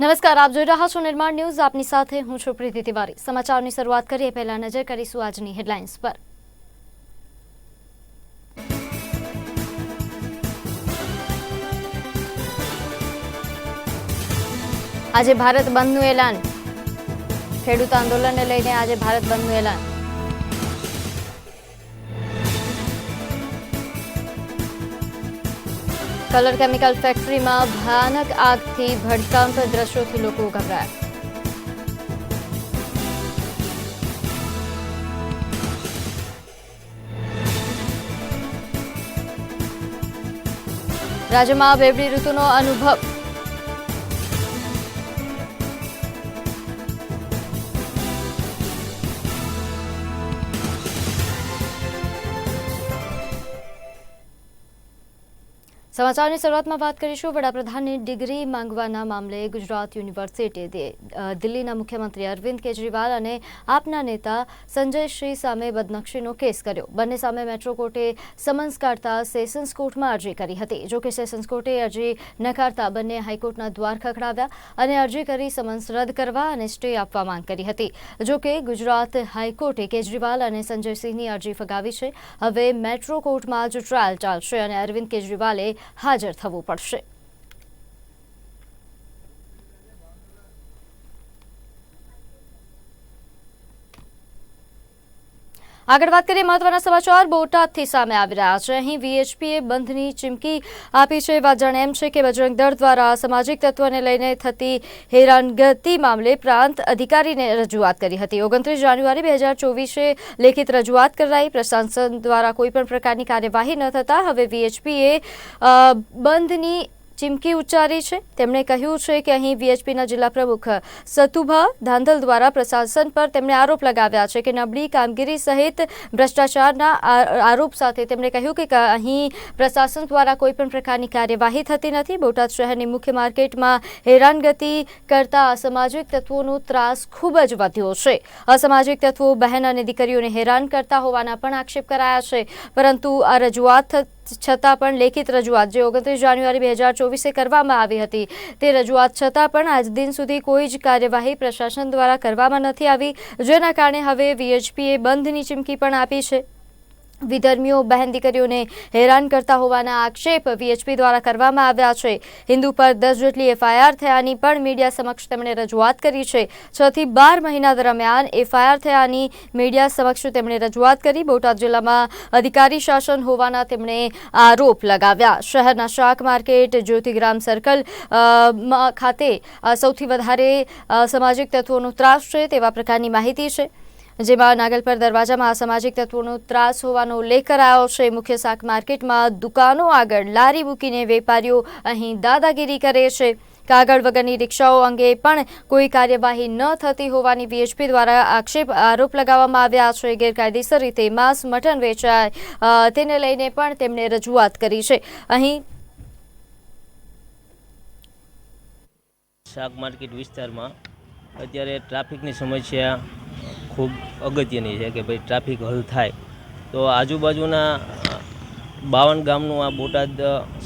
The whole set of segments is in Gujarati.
નમસ્કાર, આપ જોઈ રહ્યા છો નિર્માણ ન્યૂઝ. આપની સાથે હું છું પ્રીતિ તિવારી. સમાચારની શરૂઆત કરીએ. પહેલા નજર કરીશું આજની હેડલાઇન્સ પર. આજે ભારત બંધનું એલાન. ખેડૂત આંદોલનને લઈને આજે ભારત બંધનું એલાન. કલર કેમિકલ ફેક્ટરીમાં ભયાનક આગથી ભડકાંપ દ્રશ્યોથી લોકો ગભરાયા રાજ્યમાં બેવડી ઋતુનો અનુભવ સમાચારની શરૂઆતમાં વાત કરીશું. વડાપ્રધાનની ડિગ્રી માંગવાના મામલે ગુજરાત યુનિવર્સિટી દિલ્હીના મુખ્યમંત્રી અરવિંદ કેજરીવાલ અને આપના નેતા સંજય શ્રી સામે બદનક્ષીનો કેસ કર્યો. બંને સામે મેટ્રો કોર્ટે સમન્સ કાઢતા સેશન્સ કોર્ટમાં અરજી કરી હતી. જોકે સેશન્સ કોર્ટે અરજી નકારતા બંને હાઈકોર્ટના દ્વાર ખખડાવ્યા અને અરજી કરી સમન્સ રદ કરવા અને સ્ટે આપવા માંગ કરી હતી. જોકે ગુજરાત હાઈકોર્ટે કેજરીવાલ અને સંજયસિંહની અરજી ફગાવી છે. હવે મેટ્રો કોર્ટમાં જ ટ્રાયલ ચાલશે અને અરવિંદ કેજરીવાલે હાજર થવું પડશે. આગળ વાત કરીએ મહત્વના સમાચાર. બોટાદથી સામે આવી રહ્યા છે. અહીં વીએચપીએ બંધની ચીમકી આપી છે. વાત જાણે એમ છે કે બજરંગ દળ દ્વારા સામાજિક તત્વને લઈને થતી હેરાનગતિ મામલે પ્રાંત અધિકારીને રજૂઆત કરી હતી. ઓગણત્રીસ જાન્યુઆરી બે હજાર ચોવીસે લેખિત રજૂઆત કરાઈ. પ્રશાસન દ્વારા કોઈપણ પ્રકારની કાર્યવાહી ન થતાં હવે વીએચપીએ બંધની ચીમકી ઉચ્ચારી છે. તેમણે કહ્યું છે કે અહીં વીએચપીના જિલ્લા પ્રમુખ સતુભા ધાંધલ દ્વારા પ્રશાસન પર તેમણે આરોપ લગાવ્યા છે કે નબળી કામગીરી સહિત ભ્રષ્ટાચારના આરોપ સાથે તેમણે કહ્યું કે અહીં પ્રશાસન દ્વારા કોઈપણ પ્રકારની કાર્યવાહી થતી નથી. બોટાદ શહેરની મુખ્ય માર્કેટમાં હેરાનગતિ કરતા અસામાજિક તત્વોનો ત્રાસ ખૂબ જ વધ્યો છે. અસામાજિક તત્વો બહેન અને દીકરીઓને હેરાન કરતા હોવાના પણ આક્ષેપ કરાયા છે. પરંતુ આ રજૂઆત છતાં પણ લેખિત રજૂઆત જે ઓગણત્રીસ જાન્યુઆરી બે હજાર ચોવીસે કરવામાં આવી હતી, તે રજૂઆત છતાં પણ આજ દિન સુધી કોઈ જ કાર્યવાહી પ્રશાસન દ્વારા કરવામાં નથી આવી, જેના કારણે હવે વીએચપીએ બંધની ચીમકી પણ આપી છે. વિધર્મીઓ, બહેન દીકરીઓને હેરાન કરતા હોવાના આક્ષેપ વીએચપી દ્વારા કરવામાં આવ્યા છે. હિન્દુ પર દસ જેટલી એફઆઈઆર થયાની પણ મીડિયા સમક્ષ તેમણે રજૂઆત કરી છે. છ થી બાર મહિના દરમિયાન એફઆઈઆર થયાની મીડિયા સમક્ષ તેમણે રજૂઆત કરી. બોટાદ જિલ્લામાં અધિકારી શાસન હોવાના તેમણે આરોપ લગાવ્યા. શહેરના શાક માર્કેટ, જ્યોતિગ્રામ સર્કલ ખાતે સૌથી વધારે સામાજિક તત્વોનો ત્રાસ છે તેવા પ્રકારની માહિતી છે. જેમાં નાગલપર દરવાજામાં અસામાજિક તત્વોનો ત્રાસ હોવાનો ઉલ્લેખ કરાયો છે. મુખ્ય શાક માર્કેટમાં દુકાનો આગળ લારી મૂકીને વેપારીઓ અહીં દાદાગીરી કરે છે. કાગળ વગરની રિક્ષાઓ અંગે પણ કોઈ કાર્યવાહી ન થતી હોવાની વીએચપી દ્વારા આક્ષેપ આરોપ લગાવવામાં આવ્યા છે. ગેરકાયદેસર રીતે માંસ મટન વેચાય તેને લઈને પણ તેમણે રજૂઆત કરી છે. અહીં શાક માર્કેટ વિસ્તારમાં અત્યારે ટ્રાફિકની સમસ્યા ખૂબ અગત્યની છે કે ભાઈ ટ્રાફિક હલ થાય. તો આજુબાજુના બાવન ગામનું આ બોટાદ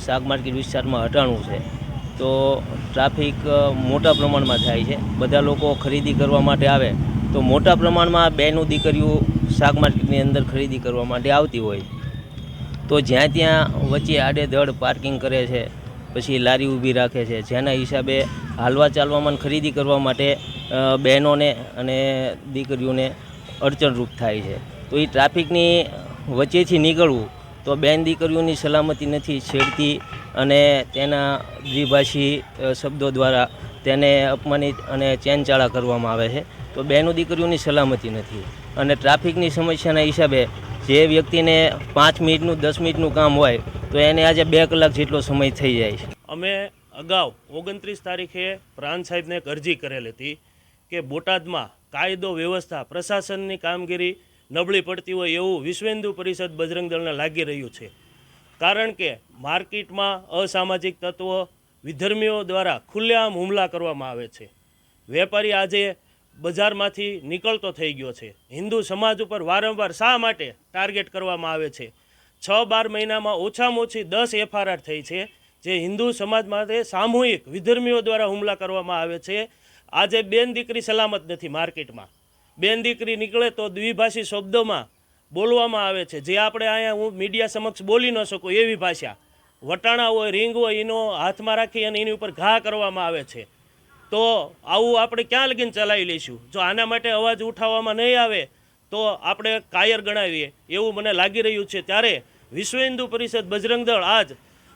શાક માર્કેટ વિસ્તારમાં હટાણું છે. તો ટ્રાફિક મોટા પ્રમાણમાં થાય છે. બધા લોકો ખરીદી કરવા માટે આવે તો મોટા પ્રમાણમાં બેનું દીકરીઓ શાક માર્કેટની અંદર ખરીદી કરવા માટે આવતી હોય. તો જ્યાં ત્યાં વચ્ચે આડેધડ પાર્કિંગ કરે છે, પછી લારી ઊભી રાખે છે. જેના હિસાબે હાલવા ચાલવામાં ખરીદી કરવા માટે બહેનોને અને દીકરીઓને અડચણરૂપ થાય છે. તો એ ટ્રાફિકની વચ્ચેથી નીકળવું તો બેન દીકરીઓની સલામતી નથી છેડતી અને તેના દ્વિભાષી શબ્દો દ્વારા તેને અપમાનિત અને ચેનચાળા કરવામાં આવે છે. તો બહેનો દીકરીઓની સલામતી નથી. અને ટ્રાફિકની સમસ્યાના હિસાબે જે વ્યક્તિને પાંચ મિનિટનું, દસ મિનિટનું કામ હોય તો એને આજે બે કલાક જેટલો સમય થઈ જાય છે. અમે અગાઉ ઓગણત્રીસ તારીખે પ્રાણ સાહેબને એક અરજી કરેલ હતી. કે બોટાદમાં કાયદો વ્યવસ્થા, પ્રશાસનની કામગીરી નબળી પડતી હોય એવું વિશ્વ હિન્દુ પરિષદ બજરંગ દળને લાગી રહ્યું છે. કારણ કે માર્કેટમાં અસામાજિક તત્વો વિધર્મીઓ દ્વારા ખુલ્લેઆમ હુમલા કરવામાં આવે છે. વેપારી આજે બજારમાંથી નીકળતો થઈ ગયો છે. હિન્દુ સમાજ ઉપર વારંવાર શા માટે ટાર્ગેટ કરવામાં આવે છે? છ બાર મહિનામાં ઓછામાં ઓછી દસ એફઆરઆર થઈ છે, જે હિન્દુ સમાજ માટે સામૂહિક વિધર્મીઓ દ્વારા હુમલા કરવામાં આવે છે. આજે બેન દીકરી સલામત નથી માર્કેટમાં. બેન દીકરી નીકળે તો દ્વિભાષી શબ્દોમાં બોલવામાં આવે છે. જે આપણે અહીંયા હું મીડિયા સમક્ષ બોલી ન શકું એવી ભાષા. વટાણા હોય, રીંગ હોય, એનો હાથમાં રાખી અને એની ઉપર ઘા કરવામાં આવે છે. તો આવું આપણે ક્યાં લગીને ચલાવી લઈશું? જો આના માટે અવાજ ઉઠાવવામાં નહીં આવે, તો આપણે કાયર ગણાવીએ. એવું મને લાગી રહ્યું છે. ત્યારે વિશ્વ હિન્દુ પરિષદ બજરંગ દળ આજ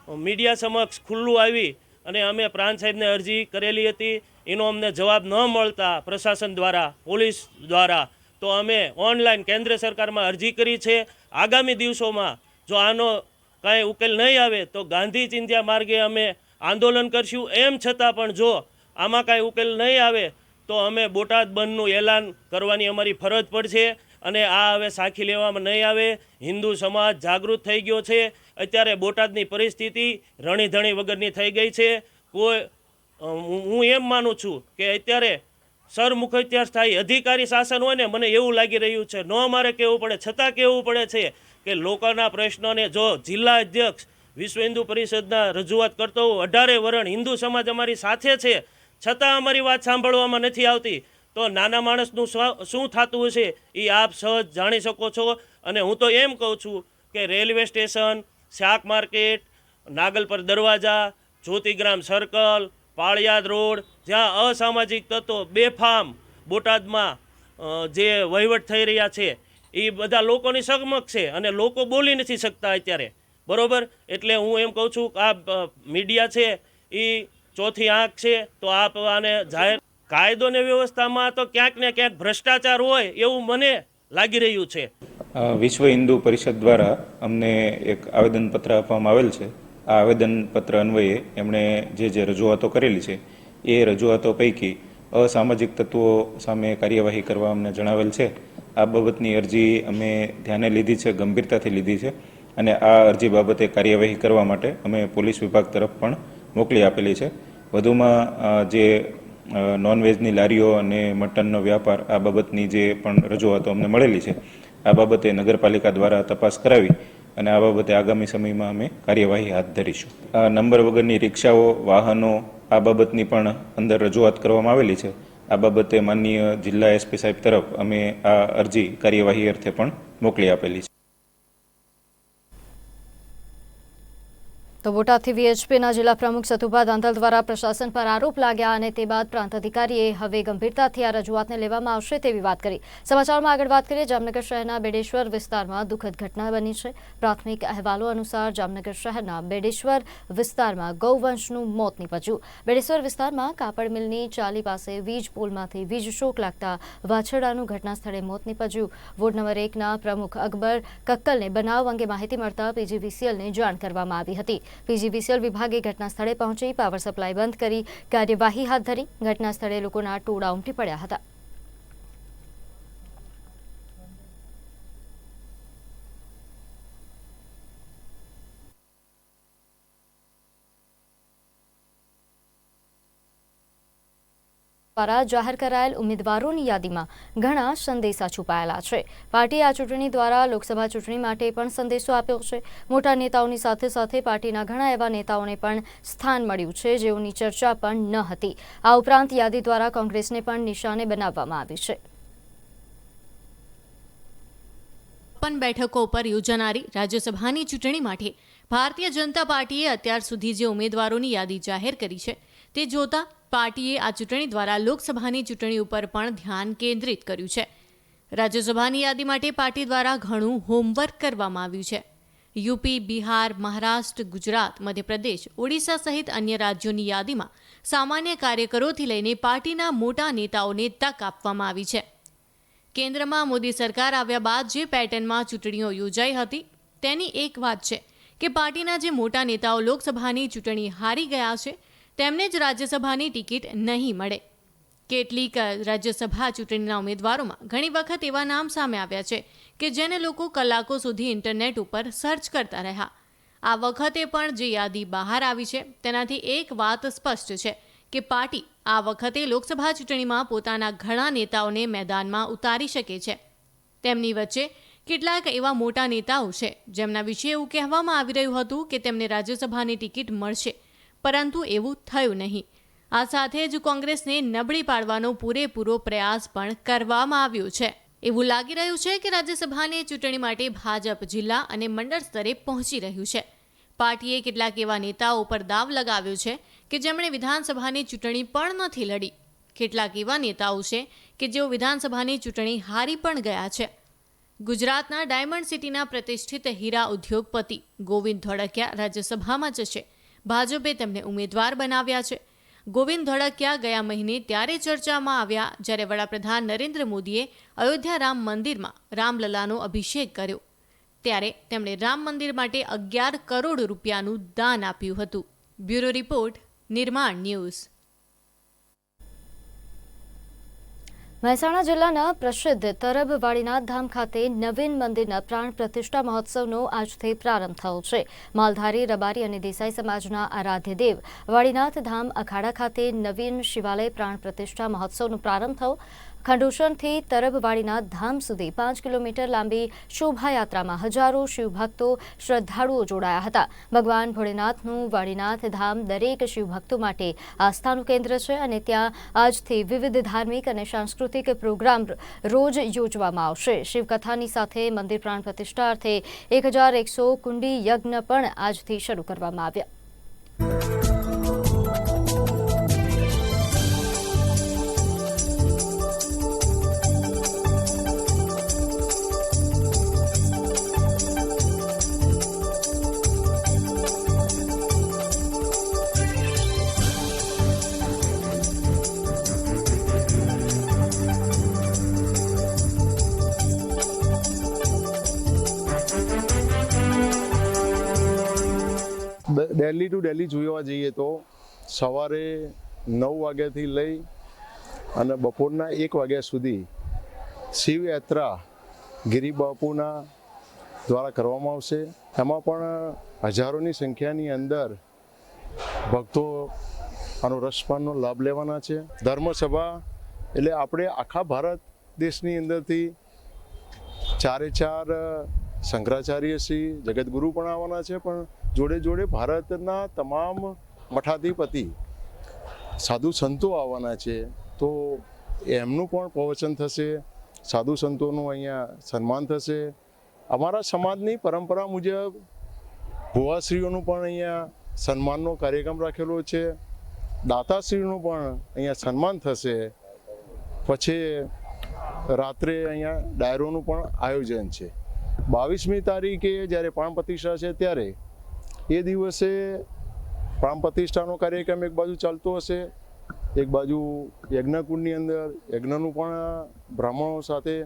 મીડિયા સમક્ષ ખુલ્લું આવી અને અમે પ્રાંત સાહેબને અરજી કરેલી હતી. એનો અમને જવાબ ન મળતા પ્રશાસન દ્વારા, પોલીસ દ્વારા, તો અમે ઓનલાઈન કેન્દ્ર સરકારમાં અરજી કરી છે. આગામી દિવસોમાં જો આનો કાંઈ ઉકેલ નહીં આવે, તો ગાંધી ચિંધ્યા માર્ગે અમે આંદોલન કરશું. એમ છતાં પણ જો આમાં કાંઈ ઉકેલ નહીં આવે, તો અમે બોટાદ બંધનું એલાન કરવાની અમારી ફરજ પડશે. અને આ હવે સાખી લેવામાં નહીં આવે. હિન્દુ સમાજ જાગૃત થઈ ગયો છે. અત્યારે બોટાદની પરિસ્થિતિ રણીધણી વગરની થઈ ગઈ છે. કોઈ હું એમ માનું છું કે અત્યારે સરમુખત્યાર સ્થાયી અધિકારી શાસન હોય ને, મને એવું લાગી રહ્યું છે, ન મારે કહેવું પડે, છતાં કહેવું પડે છે કે લોકોના પ્રશ્નોને જો જિલ્લા અધ્યક્ષ વિશ્વ હિન્દુ પરિષદના રજૂઆત કરતો હોઉં અઢારે વરણ હિન્દુ સમાજ અમારી સાથે છે, છતાં અમારી વાત સાંભળવામાં નથી આવતી, તો નાના માણસનું શું થતું હશે, એ આપ સહજ જાણી શકો છો. અને હું તો એમ કહું છું કે રેલવે સ્ટેશન શાક માર્કેટ નાગલપર દરવાજા, જ્યોતિગ્રામ સર્કલ, પાળિયાદ રોડ, જ્યાં અસામાજિક તત્વો બેફામ બોટાદમાં જે વહીવટ થઈ રહ્યા છે, એ બધા લોકોની સગમક છે અને લોકો બોલી નથી શકતા અત્યારે. બરોબર? એટલે હું એમ કહું છું કે આ મીડિયા છે, એ ચોથી આંખ છે, તો આપ આને જાહેર કાયદો ને વ્યવસ્થામાં તો ક્યાંક ને ક્યાંક ભ્રષ્ટાચાર હોય એવું મને લાગી રહ્યું છે. વિશ્વ હિન્દુ પરિષદ દ્વારા અમને એક આવેદનપત્ર આપવામાં આવેલ છે. આ આવેદનપત્ર અન્વયે એમણે જે જે રજૂઆતો કરેલી છે, એ રજૂઆતો પૈકી અસામાજિક તત્વો સામે કાર્યવાહી કરવા અમને જણાવેલ છે. આ બાબતની અરજી અમે ધ્યાને લીધી છે, ગંભીરતાથી લીધી છે અને આ અરજી બાબતે કાર્યવાહી કરવા માટે અમે પોલીસ વિભાગ તરફ પણ મોકલી આપેલી છે. વધુમાં જે નોનવેજની લારીઓ અને મટનનો વ્યાપાર આ બાબતની જે પણ રજૂઆતો અમને મળેલી છે, આ બાબતે નગરપાલિકા દ્વારા તપાસ કરાવી અને આ બાબતે આગામી સમયમાં અમે કાર્યવાહી હાથ ધરીશું. આ નંબર વગરની રિક્ષાઓ, વાહનો આ બાબતની પણ અંદર રજૂઆત કરવામાં આવેલી છે. આ બાબતે માનનીય જિલ્લા એસપી સાહેબ તરફ અમે આ અરજી કાર્યવાહી અર્થે પણ મોકલી આપેલી છે. તો બોટાદથી વીએચપીના જિલ્લા પ્રમુખ સતુભા દાંધલ દ્વારા પ્રશાસન પર આરોપ લાગ્યા અને તે બાદ પ્રાંત અધિકારીએ હવે ગંભીરતાથી આ રજૂઆતને લેવામાં આવશે તેવી વાત કરી. સમાચારમાં આગળ વાત કરીએ, જામનગર શહેરના બેડેશ્વર વિસ્તારમાં દુઃખદ ઘટના બની છે. પ્રાથમિક અહેવાલો અનુસાર જામનગર શહેરના બેડેશ્વર વિસ્તારમાં ગૌવંશનું મોત નીપજ્યું. બેડેશ્વર વિસ્તારમાં કાપડ મિલની ચાલી પાસે વીજ પોલમાંથી વીજ શોક લાગતા વાછરડાનું ઘટના સ્થળે મોત નીપજ્યું. વોર્ડ નંબર એકના પ્રમુખ અકબર કક્કલને બનાવ અંગે માહિતી મળતા પીજીવીસીએલને જાણ કરવામાં આવી હતી. પીજીવીસીએલ વિભાગે ઘટના સ્થળે પહોંચી પાવર સપ્લાય બંધ કરી કાર્યવાહી હાથ ધરી. ઘટના સ્થળે લોકોના ટોળા ઉમટી પડ્યા હતા. દ્વારા જાહેર કરાયેલ ઉમેદવારોની યાદીમાં ઘણા સંદેશા છુપાયેલા છે. પાર્ટી આ ચૂંટણી દ્વારા લોકસભા ચૂંટણી માટે પણ સંદેશો આપ્યો છે. મોટા નેતાઓની સાથે સાથે પાર્ટીના ઘણા એવા નેતાઓને પણ સ્થાન મળ્યું છે જેઓની ચર્ચા પણ ન હતી. આ ઉપરાંત યાદી દ્વારા કોંગ્રેસને પણ નિશાને બનાવવામાં આવી છે. બેઠકો પર યોજાનારી રાજ્યસભાની ચૂંટણી માટે ભારતીય જનતા પાર્ટીએ અત્યાર સુધી જે ઉમેદવારોની યાદી જાહેર કરી છે તે જોતા પાર્ટીએ આ ચૂંટણી દ્વારા લોકસભાની ચૂંટણી ઉપર પણ ધ્યાન કેન્દ્રિત કર્યું છે. રાજ્યસભાની યાદી માટે પાર્ટી દ્વારા ઘણું હોમવર્ક કરવામાં આવ્યું છે. યુપી, બિહાર, મહારાષ્ટ્ર, ગુજરાત, મધ્યપ્રદેશ, ઓડિશા સહિત અન્ય રાજ્યોની યાદીમાં સામાન્ય કાર્યકરોથી લઈને પાર્ટીના મોટા નેતાઓને તક આપવામાં આવી છે. કેન્દ્રમાં મોદી સરકાર આવ્યા બાદ જે પેટર્નમાં ચૂંટણીઓ યોજાઈ હતી, તેની એક વાત છે કે પાર્ટીના જે મોટા નેતાઓ લોકસભાની ચૂંટણી હારી ગયા છે તેમને જ રાજ્યસભાની ટિકિટ નહીં મળે. કેટલીક રાજ્યસભા ચૂંટણીના ઉમેદવારોમાં ઘણી વખત એવા નામ સામે આવ્યા છે કે જેને લોકો કલાકો સુધી ઇન્ટરનેટ ઉપર સર્ચ કરતા રહ્યા. આ વખતે પણ જે યાદી બહાર આવી છે, તેનાથી એક વાત સ્પષ્ટ છે કે પાર્ટી આ વખતે લોકસભા ચૂંટણીમાં પોતાના ઘણા નેતાઓને મેદાનમાં ઉતારી શકે છે. તેમની વચ્ચે કેટલાક એવા મોટા નેતાઓ છે, જેમના વિશે એવું કહેવામાં આવી રહ્યું હતું કે તેમને રાજ્યસભાની ટિકિટ મળશે. પરંતુ એવું થયું નહીં. આ સાથે જ કોંગ્રેસને નબળી પાડવાનો પૂરેપૂરો પ્રયાસ પણ કરવામાં આવ્યો છે. એવું લાગી રહ્યું છે કે રાજ્યસભાની ચૂંટણી માટે ભાજપ જિલ્લા અને મંડળ સ્તરે પહોંચી રહ્યું છે. પાર્ટીએ કેટલાક એવા નેતાઓ પર દાવ લગાવ્યો છે કે જેમણે વિધાનસભાની ચૂંટણી પણ નથી લડી. કેટલાક એવા નેતાઓ છે કે જેઓ વિધાનસભાની ચૂંટણી હારી પણ ગયા છે. ગુજરાતના ડાયમંડ સિટીના પ્રતિષ્ઠિત હીરા ઉદ્યોગપતિ ગોવિંદ ધોળકિયા રાજ્યસભામાં જશે. ભાજપે તેમને ઉમેદવાર બનાવ્યા છે. ગોવિંદ ધોળકિયા ગયા મહિને ત્યારે ચર્ચામાં આવ્યા જ્યારે વડાપ્રધાન નરેન્દ્ર મોદીએ અયોધ્યા રામ મંદિરમાં રામલલાનો અભિષેક કર્યો. ત્યારે તેમણે રામ મંદિર માટે અગિયાર કરોડ રૂપિયાનું દાન આપ્યું હતું. Bureau report, Nirman news. Mehsana જિલ્લાના પ્રસિદ્ધ તરબ વાળીનાથ ધામ ખાતે નવીન મંદિરના પ્રાણ પ્રતિષ્ઠા મહોત્સવનો આજથી પ્રારંભ થયો છે. માલધારી, રબારી અને દેસાઈ સમાજના આરાધ્ય દેવ વાડીનાથ ધામ અખાડા ખાતે નવીન શિવાલય પ્રાણ પ્રતિષ્ઠા મહોત્સવનો પ્રારંભ થયો. ખંડોશણથી તરબવાડીના ધામ સુધી પાંચ કિલોમીટર લાંબી શોભાયાત્રામાં હજારો શિવભક્તો શ્રદ્ધાળુઓ જોડાયા હતા. ભગવાન ભોળેનાથનું વાડીનાથ ધામ દરેક શિવભક્તો માટે આસ્થાનું કેન્દ્ર છે અને ત્યાં આજથી વિવિધ ધાર્મિક અને સાંસ્કૃતિક પ્રોગ્રામ રોજ યોજવામાં આવશે. શિવકથાની સાથે મંદિર પ્રાણ પ્રતિષ્ઠા અર્થે એક હજાર એકસો કુંડી યજ્ઞ પણ આજથી શરૂ કરવામાં આવ્યા. દિલ્હી ટુ દિલ્હી જોવા જઈએ તો સવારે નવ વાગ્યાથી લઈ અને બપોરના એક વાગ્યા સુધી શિવયાત્રા ગિરિબાપુના દ્વારા કરવામાં આવશે. એમાં પણ હજારોની સંખ્યાની અંદર ભક્તો આનો રસપાનનો લાભ લેવાના છે. ધર્મસભા એટલે આપણે આખા ભારત દેશની અંદરથી ચારે ચાર શંકરાચાર્ય શ્રી જગતગુરુ પણ આવવાના છે, પણ જોડે જોડે ભારતના તમામ મઠાધિપતિ, સાધુ સંતો આવવાના છે, તો એમનું પણ પ્રવચન થશે, સાધુ સંતોનું અહીંયા સન્માન થશે. અમારા સમાજની પરંપરા મુજબ ભુવાશ્રીઓનું પણ અહીંયા સન્માનનો કાર્યક્રમ રાખેલો છે. દાતાશ્રીનું પણ અહીંયા સન્માન થશે. પછી રાત્રે અહીંયા ડાયરોનું પણ આયોજન છે. બાવીસમી તારીખે જ્યારે પ્રતિષ્ઠા છે ત્યારે એ દિવસે પ્રાણ પ્રતિષ્ઠાનો કાર્યક્રમ એક બાજુ ચાલતો હશે, એક બાજુ યજ્ઞકુંડની અંદર યજ્ઞનું પણ બ્રાહ્મણો સાથે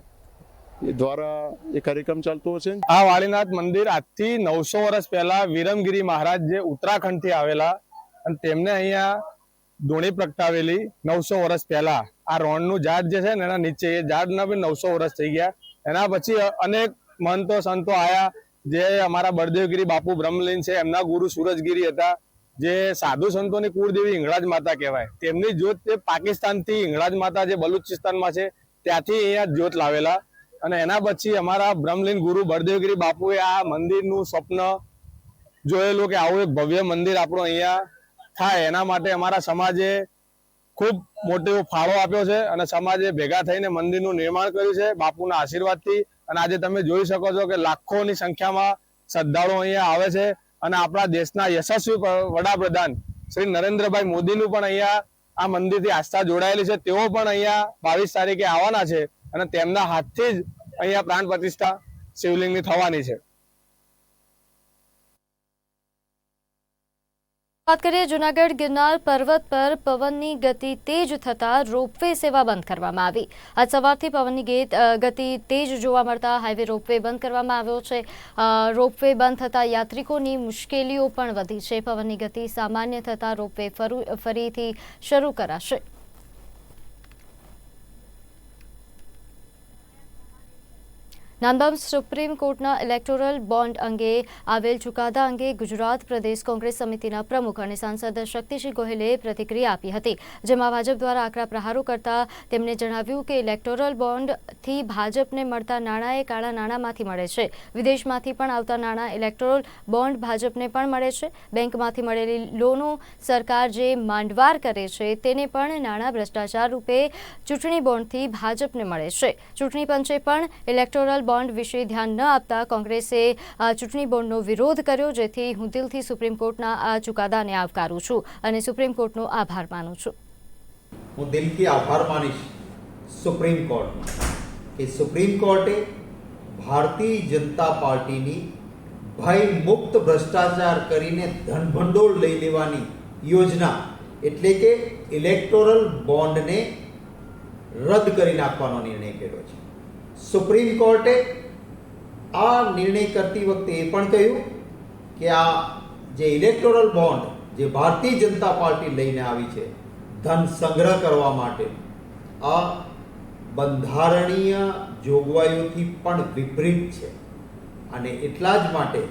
એ દ્વારા એ કાર્યક્રમ ચાલતો હશે. આ વાળીનાથ મંદિર આજથી નવસો વર્ષ પહેલા વિરમગીરી મહારાજ જે ઉત્તરાખંડથી આવેલા અને તેમને અહીંયા ધૂણી પ્રગટાવેલી નવસો વર્ષ પહેલા. આ રોણનું ઝાડ જે છે ને એના નીચે એ ઝાડના બી નવસો વર્ષ થઈ ગયા. એના પછી અનેક મહંતો સંતો આયા. જે અમારા બળદેવગીરી બાપુ બ્રહ્મલીન છે, એમના ગુરુ સુરજગીરી હતા, જે સાધુ સંતોની કુળદેવી હિંગળાજ માતા કહેવાય. તેમની જ્યોત તે પાકિસ્તાનથી હિંગળાજ માતા જે બલુચિસ્તાનમાં છે, ત્યાંથી અહીંયા જ્યોત લાવેલા. અને એના પછી અમારા બ્રહ્મલીન ગુરુ બળદેવગીરી બાપુએ આ મંદિરનું સ્વપ્ન જોયેલું કે આવું એક ભવ્ય મંદિર આપણું અહીંયા થાય. એના માટે અમારા સમાજે ખૂબ મોટો ફાળો આપ્યો છે અને સમાજે ભેગા થઈને મંદિરનું નિર્માણ કર્યું છે. બાપુના આશીર્વાદથી અને આજે તમે જોઈ શકો છો કે લાખોની સંખ્યામાં શ્રદ્ધાળુઓ અહીંયા આવે છે અને આપણા દેશના યશસ્વી વડાપ્રધાન શ્રી નરેન્દ્રભાઈ મોદીનું પણ અહીંયા આ મંદિરથી આસ્થા જોડાયેલી છે. તેઓ પણ અહીંયા બાવીસ તારીખે આવવાના છે અને તેમના હાથથી જ અહીંયા પ્રાણ પ્રતિષ્ઠા શિવલિંગની થવાની છે. વાત કરીએ જુનાગઢ ગિરનાર પર્વત પર પવનની ગતિ તેજ થતાં રોપવે સેવા બંધ કરવામાં આવી. આજ સવારથી પવનની ગેત તેજ જોવા મળતા હાઈવે રોપવે બંધ કરવામાં આવ્યો છે. રોપવે બંધ થતાં યાત્રિકોની મુશ્કેલીઓ પણ વધી છે. પવનની ગતિ સામાન્ય થતાં રોપવે ફરુ, ફરીથી શરૂ કરાશે. નામદામ સુપ્રીમ કોર્ટના ઇલેક્ટોરલ બોન્ડ અંગે આવેલ ચુકાદા અંગે ગુજરાત પ્રદેશ કોંગ્રેસ સમિતિના પ્રમુખ અને સાંસદ શક્તિસિંહ ગોહિલે પ્રતિક્રિયા આપી હતી. જેમાં ભાજપ દ્વારા આકરા પ્રહારો કરતા તેમણે જણાવ્યું કે ઇલેક્ટોરલ બોન્ડથી ભાજપને મળતા નાણાં એ કાળા નાણાંમાંથી મળે છે. વિદેશમાંથી પણ આવતા નાણાં ઇલેક્ટોરલ બોન્ડ ભાજપને પણ મળે છે. બેંકમાંથી મળેલી લોનો સરકાર જે માંડવાર કરે છે તેને પણ નાણાં ભ્રષ્ટાચાર રૂપે ચૂંટણી બોન્ડથી ભાજપને મળે છે. ચૂંટણી પંચે પણ ઇલેક્ટોરલ બોન્ડ વિશે ધ્યાન ન આપતા કોંગ્રેસે ચૂંટણી બોન્ડનો વિરોધ કર્યો, જેથી હું દિલથી સુપ્રીમ કોર્ટના આ ચુકાદાને આવકારું છું અને સુપ્રીમ કોર્ટનો આભાર માનું છું. હું દિલથી આભાર માનીશ સુપ્રીમ કોર્ટ કે સુપ્રીમ કોર્ટે ભારતીય જનતા પાર્ટીની ભય મુક્ત ભ્રષ્ટાચાર કરીને ધન ભંડોળ લઈ લેવાની યોજના એટલે કે ઇલેક્ટોરલ બોન્ડને રદ કરી નાખવાનો નિર્ણય કર્યો છે. સુપ્રીમ કોર્ટે આ નિર્ણય કરતી વખતે એ પણ કહ્યું કે આ જે ઇલેક્ટોરલ બોન્ડ જે ભારતીય જનતા પાર્ટી લઈને આવી છે, ધન સંગ્રહ કરવા માટે, આ બંધારણીય જોગવાઈઓથી પણ વિપરીત છે. અને એટલા જ માટે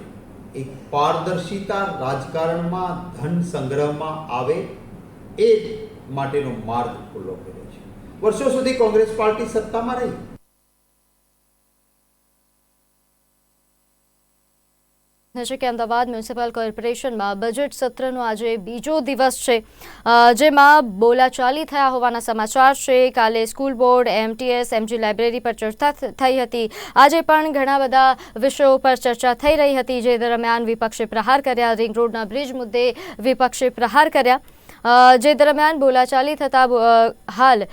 એક પારદર્શિતા રાજકારણમાં ધન સંગ્રહમાં આવે એ માટેનો માર્ગ ખુલ્લો કર્યો છે. વર્ષો સુધી કોંગ્રેસ પાર્ટી સત્તામાં રહી. છે કે અમદાવાદ મ્યુનિસિપલ કોર્પોરેશનમાં બજેટ સત્રનો આજે બીજો દિવસ છે. જેમાં બોલાચાલી થયા હોવાના સમાચાર છે. કાલે school board, MTS, MG library પર ચર્ચા થઈ હતી. આજે પણ ઘણા બધા વિષયો પર ચર્ચા થઈ રહી હતી. જે દરમિયાન વિપક્ષે પ્રહાર કર્યા. રિંગ રોડના બ્રિજ મુદ્દે વિપક્ષે પ્રહાર કર્યા. જે દરમિયાન બોલાચાલી થતાં હાલ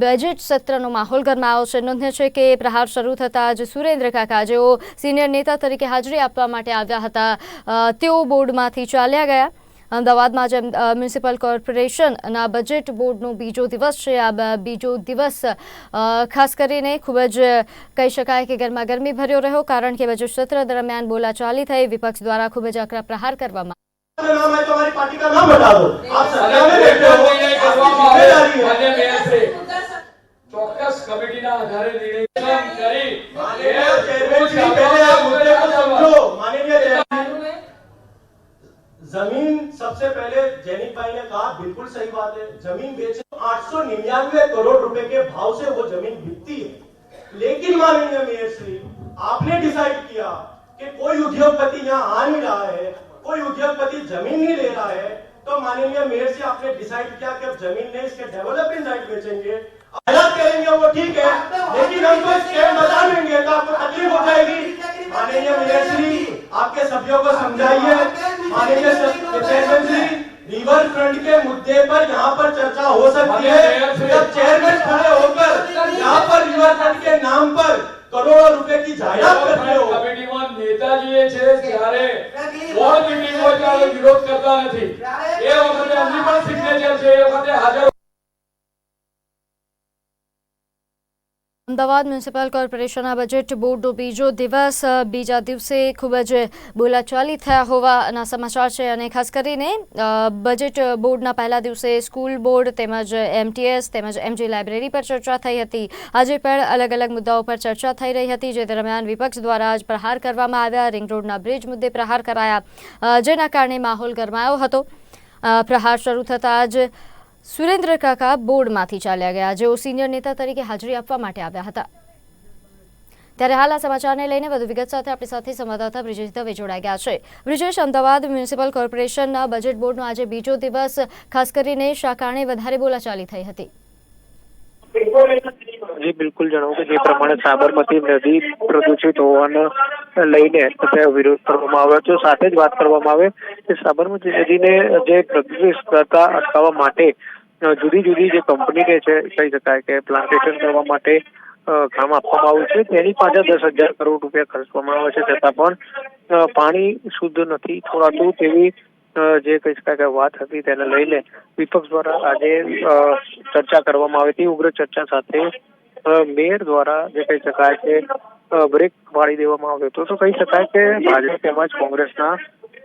બજેટ સત્રનો માહોલ ગરમાયો છે. નોંધ્ય છે કે પ્રહાર શરૂ થતાં જ સુરેન્દ્ર કાકા, જેઓ સિનિયર નેતા તરીકે હાજરી આપવા માટે આવ્યા હતા તેઓ બોર્ડમાંથી ચાલ્યા ગયા. અમદાવાદમાં જેમ મ્યુનિસિપલ કોર્પોરેશનના બજેટ બોર્ડનો બીજો દિવસ છે. આ બીજો દિવસ ખાસ કરીને ખૂબ જ કહી શકાય કે ગરમાગરમી ભર્યો રહ્યો, કારણ કે બજેટ સત્ર દરમિયાન બોલાચાલી થઈ. વિપક્ષ દ્વારા ખૂબ જ આકરા પ્રહાર કરવામાં नाम है तो हमारी पार्टी का नाम बता दो आप सरकार में बैठे हो आपकी जिम्मेदारी है માન્ય મેયરશ્રી, ચોક્કસ કમિટીના આધારે નિર્ણય કરી माननीय चेयरमैन श्री पहले आप मुद्दे को समझो माननीय चेयरमैन जमीन सबसे पहले जैनिक भाई ने कहा बिल्कुल सही बात है जमीन बेचे आठ सौ निन्यानवे करोड़ रुपए के भाव से वो जमीन बिकती है लेकिन माननीय मेयर श्री आपने डिसाइड किया कि कोई उद्योगपति यहाँ आ नहीं रहा है कोई उद्योगपति ज़मीन नहीं ले रहा है तो माननीय मेयर से आपने डिसाइड किया कि अब ज़मीन नहीं इसके डेवलपिंग राइट बेचेंगे। आयात करेंगे वो ठीक है लेकिन हमको स्टेट बता देंगे तो आपको तकलीफ़ हो जाएगी माननीय मेयर जी आपके सभ्यों को समझाइए। माननीय चेयरमैन श्री रिवर फ्रंट के मुद्दे पर यहाँ पर चर्चा हो सकती है। जब चेयरमैन खड़े होकर यहाँ पर रिवर फ्रंट के नाम पर करोड़ों रुपए की जायदाद करते हो કમિટીમાં નેતાજીએ છે ત્યારે બોર્ડ મીટિંગ હોય ત્યારે વિરોધ કરતા નથી એ વખતે એમની પણ સિગ્નેચર છે એ વખતે હાજર અમદાવાદ મ્યુનિસિપલ કોર્પોરેશનના બજેટ બોર્ડનો બીજો દિવસ બીજા દિવસે ખૂબ જ બોલાચાલી થયા હોવાના સમાચાર છે અને ખાસ કરીને બજેટ બોર્ડના પહેલા દિવસે સ્કૂલ બોર્ડ તેમજ એમટીએસ તેમજ એમજી લાઇબ્રેરી પર ચર્ચા થઈ હતી. આજે પણ અલગ અલગ મુદ્દાઓ પર ચર્ચા થઈ રહી હતી, જે દરમિયાન વિપક્ષ દ્વારા જ પ્રહાર કરવામાં આવ્યા, રિંગ રોડના બ્રિજ મુદ્દે પ્રહાર કરાયા. જેના કારણે માહોલ ગરમાયો હતો. પ્રહાર શરૂ થતાં જ સુરેન્દ્ર કાકા બોર્ડમાંથી ચાલ્યા ગયા, જેઓ સિનિયર નેતા તરીકે હાજરી આપવા માટે આવ્યા હતા. ત્યારે હાલ આ સમાચારને લઈને વધુ વિગત સાથે આપણી સાથે સંવાદદાતા બ્રિજેશ દવે જોડાઈ ગયા છે. બ્રિજેશ, અમદાવાદ મ્યુનિસિપલ કોર્પોરેશનના બજેટ બોર્ડનો આજે બીજો દિવસ, ખાસ કરીને શા કારણે વધારે બોલાચાલી થઈ હતી. જી, બિલકુલ જણાવું કે જે પ્રમાણે સાબરમતી નદી પ્રદૂષિત હોવાને લઈને અત્યારે વિરોધ કરવામાં આવ્યો છે. સાથે જ વાત કરવામાં આવે કે સાબરમતી નદીને જે પ્રદૂષિત કરતા અટકાવવા માટે જુદી જુદી જે કંપનીને છે, કહી શકાય કે પ્લાન્ટેશન કરવા માટે કામ આપવામાં આવ્યું છે. તેની પાછળ દસ હજાર કરોડ રૂપિયા ખર્ચવામાં આવે છે. છતાં પણ પાણી શુદ્ધ નથી છોડાતું તેવી જે કહી શકાય કે વાત હતી તેને લઈને વિપક્ષ દ્વારા આજે ચર્ચા કરવામાં આવી હતી. ઉગ્ર ચર્ચા સાથે મેયર દ્વારા જે કહી શકાય કે બ્રેક પાડી દેવામાં આવ્યો હતો. તો કહી શકાય કે ભાજપ તેમજ કોંગ્રેસના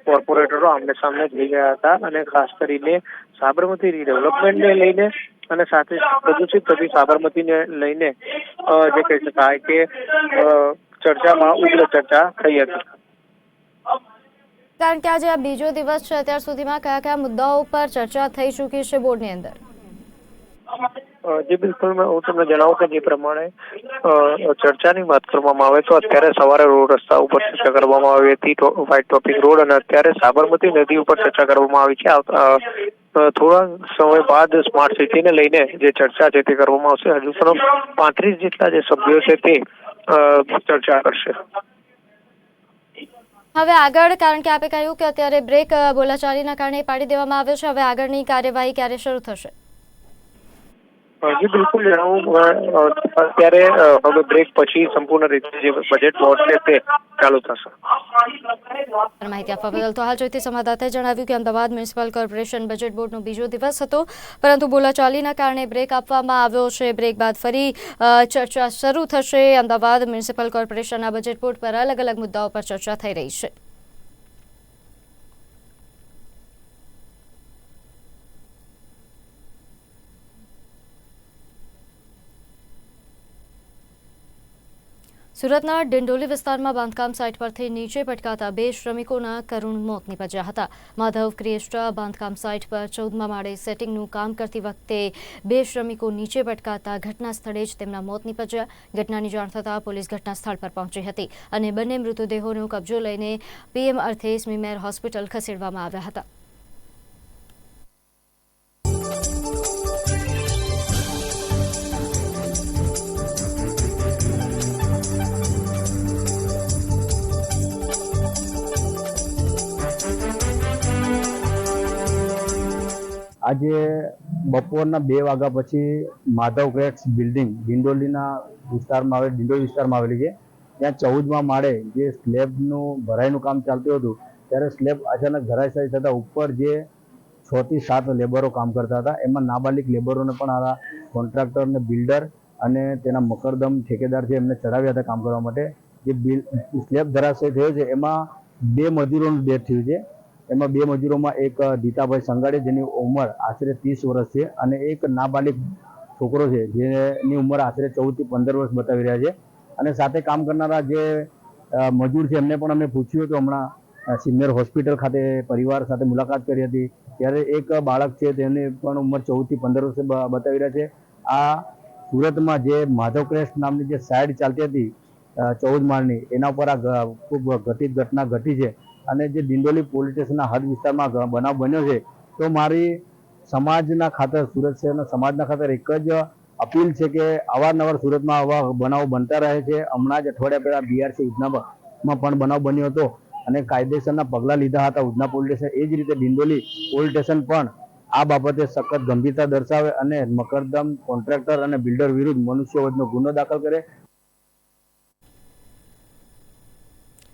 કોર્પોરેટરો આમને સામને થઈ ગયા હતા અને ખાસ કરીને સાબરમતી રીડેવલપમેન્ટને લઈને અને સાથે પ્રદૂષિત થતી સાબરમતીને લઈને જે કહી શકાય કે ચર્ચામાં ઉગ્ર ચર્ચા થઈ હતી. કારણ કે આજે આ બીજો દિવસ છે, અત્યાર સુધીમાં કયા કયા મુદ્દાઓ પર ચર્ચા થઈ ચૂકી છે બોર્ડની અંદર? જી, બિલકુલ. હું તમને જણાવું કે જે પ્રમાણે ચર્ચાની વાત કરવામાં આવે તો અત્યારે સવારે રોડ રસ્તા ઉપર ચર્ચા કરવામાં આવી હતી વ્હાઇટ ટોપિક રોડ અને અત્યારે સાબરમતી નદી ઉપર ચર્ચા કરવામાં આવી છે. થોડા સમય બાદ સ્માર્ટ સિટીને લઈને જે ચર્ચા છે તે કરવામાં આવશે. હજુ પણ પાંત્રીસ જેટલા જે સભ્યો છે તે ચર્ચા કરશે. હવે આગળ, કારણ કે આપે કહ્યું કે અત્યારે બ્રેક બોલાચાલીના કારણે પાડી દેવામાં આવ્યો છે. હવે આગળની કાર્યવાહી ક્યારે શરૂ થશે? જી, બિલકુલ જણાવું. અત્યારે હવે બ્રેક પછી સંપૂર્ણ રીતે જે બજેટ વોટ છે તે ચાલુ થશે. માહિતી આપવા બદલ તો હાલ જોઈતી સંવાદદાતાએ જણાવ્યું કે અમદાવાદ મ્યુનિસિપલ કોર્પોરેશન બજેટ બોર્ડનો બીજો દિવસ હતો, પરંતુ બોલાચાલીના કારણે બ્રેક આપવામાં આવ્યો છે. બ્રેક બાદ ફરી ચર્ચા શરૂ થશે. અમદાવાદ મ્યુનિસિપલ કોર્પોરેશનના બજેટ બોર્ડ પર અલગ અલગ મુદ્દાઓ પર ચર્ચા થઈ રહી છે. સુરતના ડિંડોલી વિસ્તારમાં બાંધકામ સાઇટ પરથી નીચે પટકાતા બે શ્રમિકોના કરુણ મોત નીપજ્યા હતા. માધવ ક્રિએસ્ટ્રા બાંધકામ સાઇટ પર ચૌદમા માળે સેટિંગનું કામ કરતી વખતે બે શ્રમિકો નીચે પટકાતા ઘટના સ્થળે જ તેમના મોત નીપજ્યા. ઘટનાની જાણ થતાં પોલીસ ઘટના સ્થળ પર પહોંચી હતી અને બંને મૃતદેહોનો કબજો લઈને પીએમ અર્થે સ્મીમેર હોસ્પિટલ ખસેડવામાં આવ્યા હતા. આજે બપોરના બે વાગ્યા પછી માધવ ક્રેટ્સ બિલ્ડિંગ ડિંડોલીના વિસ્તારમાં આવેલી ડિંડોલી વિસ્તારમાં આવેલી છે. ત્યાં ચૌદમાં માળે જે સ્લેબનું ભરાઈનું કામ ચાલતું હતું, ત્યારે સ્લેબ અચાનક ધરાશાયી થતાં ઉપર જે છ થી સાત લેબરો કામ કરતા હતા. એમાં નાબાલિક લેબરોને પણ આ કોન્ટ્રાક્ટરને બિલ્ડર અને તેના મકરદમ ઠેકેદાર છે એમને ચડાવ્યા હતા કામ કરવા માટે. જે બિલ સ્લેબ ધરાશય થયો છે, એમાં બે મજૂરોનું ડેથ થયું છે. એમાં બે મજૂરોમાં એક દીતાભાઈ સંગાડે, જેની ઉંમર આશરે ત્રીસ વર્ષ છે, અને એક નાબાલિક છોકરો છે, જેની ઉંમર આશરે ચૌદથી પંદર વર્ષ બતાવી રહ્યા છે. અને સાથે કામ કરનારા જે મજૂર છે, એમને પણ અમે પૂછ્યું હતું હમણાં સિનિયર હોસ્પિટલ ખાતે પરિવાર સાથે મુલાકાત કરી હતી. ત્યારે એક બાળક છે, તેની પણ ઉંમર ચૌદથી પંદર વર્ષ બતાવી રહ્યા છે. આ સુરતમાં જે માધવ ક્રેસ્ટ નામની જે સાઇડ ચાલતી હતી ચૌદ માળની, એના ઉપર આ ખૂબ ઘટિત ઘટના ઘટી છે. અને જે દિંડોલી પોલીસ સ્ટેશનના હદ વિસ્તારમાં બનાવ બન્યો છે, તો મારી સમાજના ખાતર, સુરત શહેરના સમાજના ખાતર એક જ અપીલ છે કે અવારનવાર સુરતમાં આવા બનાવો બનતા રહે છે. હમણાં જ અઠવાડિયા પહેલાં બીઆરસી ઉધનામાં પણ બનાવ બન્યો હતો અને કાયદેસરના પગલાં લીધા હતા ઉધના પોલીસ સ્ટેશન. એ જ રીતે દિંડોલી પોલીસ સ્ટેશન પણ આ બાબતે સખત ગંભીરતા દર્શાવે અને મકરદમ કોન્ટ્રાક્ટર અને બિલ્ડર વિરુદ્ધ મનુષ્યવધનો ગુનો દાખલ કરે